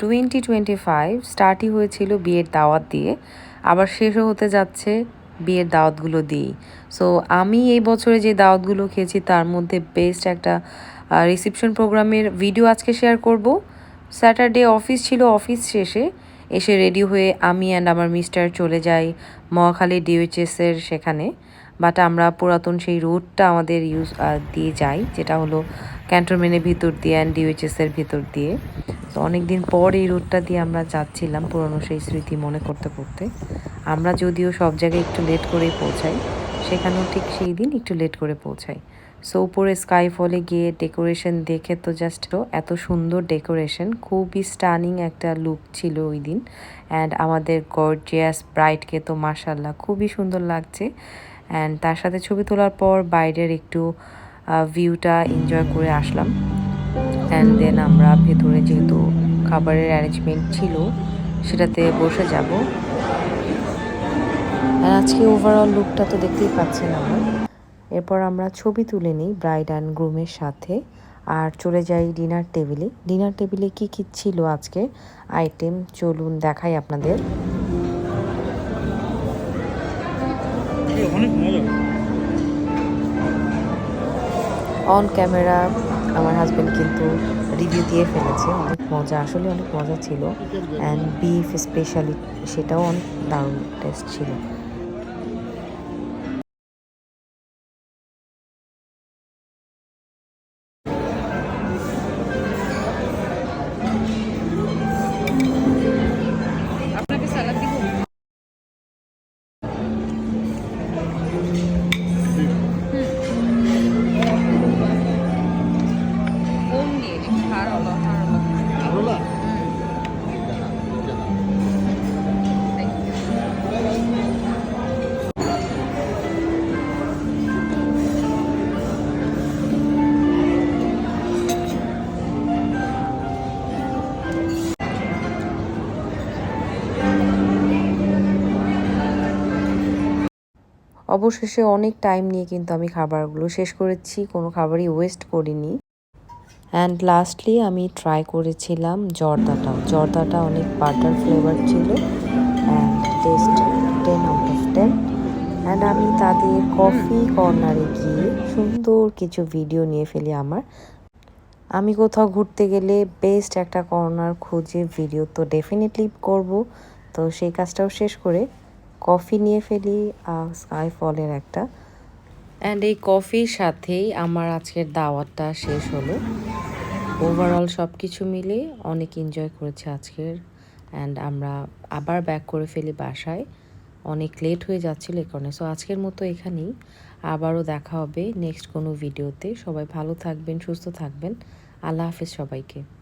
Twenty twenty five স্টার্টই হয়েছিল বিয়ের দাওয়াত দিয়ে, আবার শেষও হতে যাচ্ছে বিয়ের দাওয়াতগুলো দিয়েই। সো আমি এই বছরে যে দাওয়াতগুলো খেয়েছি, তার মধ্যে বেস্ট একটা রিসেপশন প্রোগ্রামের ভিডিও আজকে শেয়ার করব। স্যাটারডে অফিস ছিল অফিস শেষে এসে রেডি হয়ে আমি অ্যান্ড আমার মিস্টার চলে যাই মহাখালী ডিউএইচএসের সেখানে। বাট আমরা পুরাতন সেই রুটটা আমাদের ইউজ দিয়ে যাই, যেটা হলো ক্যান্টনমেন্টের ভিতর দিয়ে অ্যান্ড ডিউএইচএসের ভিতর দিয়ে। তো অনেক দিন পর এই রুটটা দিয়ে আমরা যাচ্ছিলাম পুরনো সেই স্মৃতি মনে করতে করতে। আমরা যদিও সব জায়গায় একটু লেট করেই পৌঁছাই, সেখানেও ঠিক সেই দিন একটু লেট করে পৌঁছাই। সো উপরে স্কাই ফলে গিয়ে ডেকোরেশন দেখে তো জাস্ট এত সুন্দর ডেকোরেশন খুবই স্টানিং একটা লুক ছিল ওই দিন। অ্যান্ড আমাদের গর্জিয়াস ব্রাইটকে তো মার্শাল্লাহ খুবই সুন্দর লাগছে। অ্যান্ড তার সাথে ছবি তোলার পর বাইরের একটু ভিউটা এনজয় করে আসলাম। অ্যান্ড দেন আমরা ভেতরে যেহেতু খাবারের অ্যারেঞ্জমেন্ট ছিল সেটাতে বসে যাব। আর আজকে ওভারঅল লুকটা তো দেখতেই পাচ্ছেন আমরা এরপর আমরা ছবি তুলে নিই ব্রাইড অ্যান্ড গ্রুমের সাথে আর চলে যাই ডিনার টেবিলে ডিনার টেবিলে কি কি ছিল আজকে? আইটেম চলুন দেখাই আপনাদের। অন ক্যামেরা আমার হাজব্যান্ড কিন্তু রিভিউ দিয়ে ফেলেছে। অনেক মজা, আসলে অনেক মজা ছিল। অ্যান্ড বিফ স্পেশালি সেটাও অনেক দারুণ টেস্ট ছিল। অবশেষে অনেক টাইম নিয়ে কিন্তু আমি খাবারগুলো শেষ করেছি, কোনো খাবারই ওয়েস্ট করিনি। অ্যান্ড লাস্টলি আমি ট্রাই করেছিলাম জর্দাটা। জর্দাটা অনেক বাটার ফ্লেভার ছিল and taste ten out of ten and আমি তাদের কফি কর্নারে গিয়ে সুন্দর কিছু ভিডিও নিয়ে ফেলি আমার। আমি কোথাও ঘুরতে গেলে বেস্ট একটা কর্নার খুঁজে ভিডিও তো ডেফিনেটলি করব। তো সেই কাজটাও শেষ করে কফি নিয়ে ফেলি স্কাই ফলের একটা। অ্যান্ড এই কফির সাথেই আমার আজকের দাওয়াতটা শেষ হলো। ওভারঅল সব কিছু মিলে অনেক এনজয় করেছে আজকের। অ্যান্ড আমরা আবার ব্যাক করে ফেলি বাসায়। অনেক লেট হয়ে যাচ্ছিল এই কারণে। সো আজকের মতো এখানেই। আবারও দেখা হবে নেক্সট কোনো ভিডিওতে সবাই ভালো থাকবেন, সুস্থ থাকবেন। আল্লাহ হাফিজ সবাইকে।